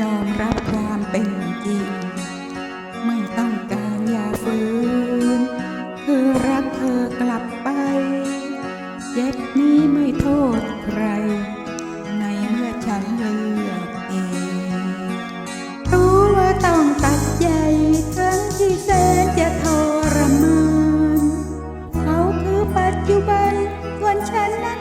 ยอมรับความเป็นจริง ไม่ต้องการอย่าฝืนคือรักเธอกลับไปเจ็บนี้ไม่โทษใคร ในเมื่อฉันเลือกเอง รู้ว่าต้องตัดใจทั้งที่แสนจะทรมานเขาคือปัจจุบันส่วนฉันนั้น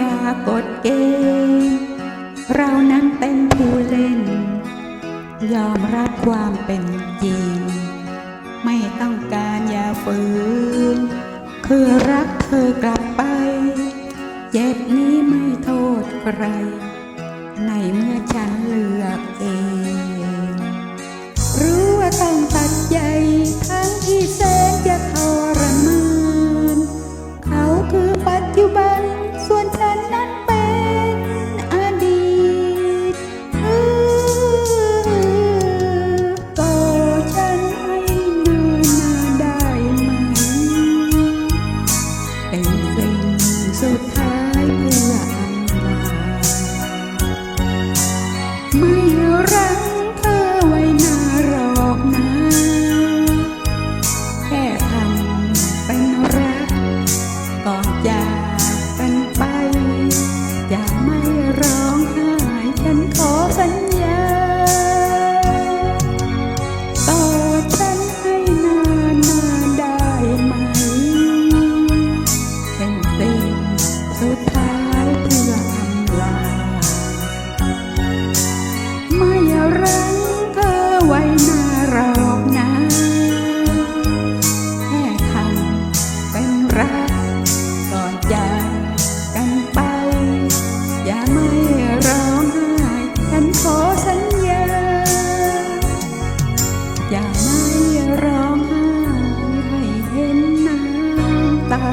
ดากฎเกณฑ์เรานั้นเป็นผู้เล่น ยอมรับความเป็นจริง ไม่ต้องการอย่าฝืน คือรักเธอกลับไป เจ็บนี้ไม่โทษใคร ในเมื่อฉันเลือกเอง รู้ว่าต้องตัด สุดท้ายเพื่ออำลายไม่รังเธอไว้นารอกนะแค่ทำเป็นรักก่อนจากกันไป อย่าไม่ร้องไห้ฉันขอสัญญา อย่าไม่ร้องไห้ให้เห็นน้ำตา